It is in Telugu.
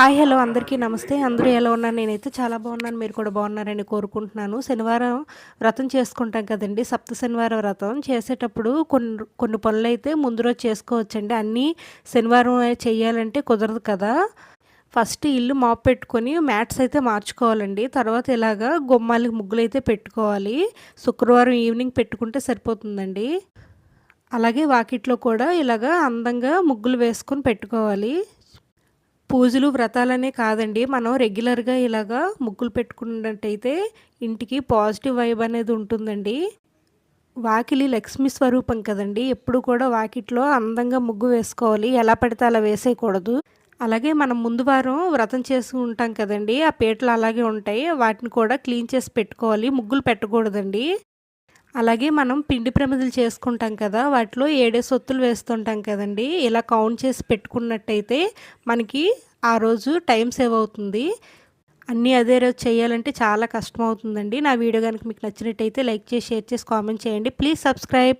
హాయ్ హలో అందరికీ నమస్తే. అందరూ ఎలా ఉన్నారు? నేనైతే చాలా బాగున్నాను. మీరు కూడా బాగున్నారని కోరుకుంటున్నాను. శనివారం వ్రతం చేసుకుంటాం కదండి. సప్త శనివారం వ్రతం చేసేటప్పుడు కొన్ని కొన్ని పనులు అయితే ముందు రోజు చేసుకోవచ్చండి. అన్నీ శనివారం చేయాలంటే కుదరదు కదా. ఫస్ట్ ఇల్లు మాప్ పెట్టుకొని మ్యాట్స్ అయితే మార్చుకోవాలండి. తర్వాత ఇలాగా గుమ్మాలకి ముగ్గులు అయితే పెట్టుకోవాలి. శుక్రవారం ఈవినింగ్ పెట్టుకుంటే సరిపోతుందండి. అలాగే వాకిట్లో కూడా ఇలాగా అందంగా ముగ్గులు వేసుకొని పెట్టుకోవాలి. పూజలు వ్రతాలనే కాదండి. మనం రెగ్యులర్గా ఇలాగా ముగ్గులు పెట్టుకున్నట్టయితే ఇంటికి పాజిటివ్ వైబ్ అనేది ఉంటుందండి. వాకిలి లక్ష్మి స్వరూపం కదండి. ఎప్పుడు కూడా వాకిట్లో అందంగా ముగ్గు వేసుకోవాలి. ఎలా పడితే అలా వేసేయకూడదు. అలాగే మనం ముందు వారం వ్రతం చేసి ఉంటాం కదండి. ఆ పీటలు అలాగే ఉంటాయి. వాటిని కూడా క్లీన్ చేసి పెట్టుకోవాలి. ముగ్గులు పెట్టకూడదండి. అలాగే మనం పిండి ప్రమిదలు చేసుకుంటాం కదా. వాటిలో ఏడే సొత్తులు వేస్తుంటాం కదండి. ఇలా కౌంట్ చేసి పెట్టుకున్నట్టయితే మనకి ఆ రోజు టైం సేవ్ అవుతుంది. అన్నీ అదే రోజు చేయాలంటే చాలా కష్టం అవుతుందండి నా వీడియో కనుక మీకు నచ్చినట్టయితే లైక్ చేసి షేర్ చేసి కామెంట్ చేయండి. Please subscribe.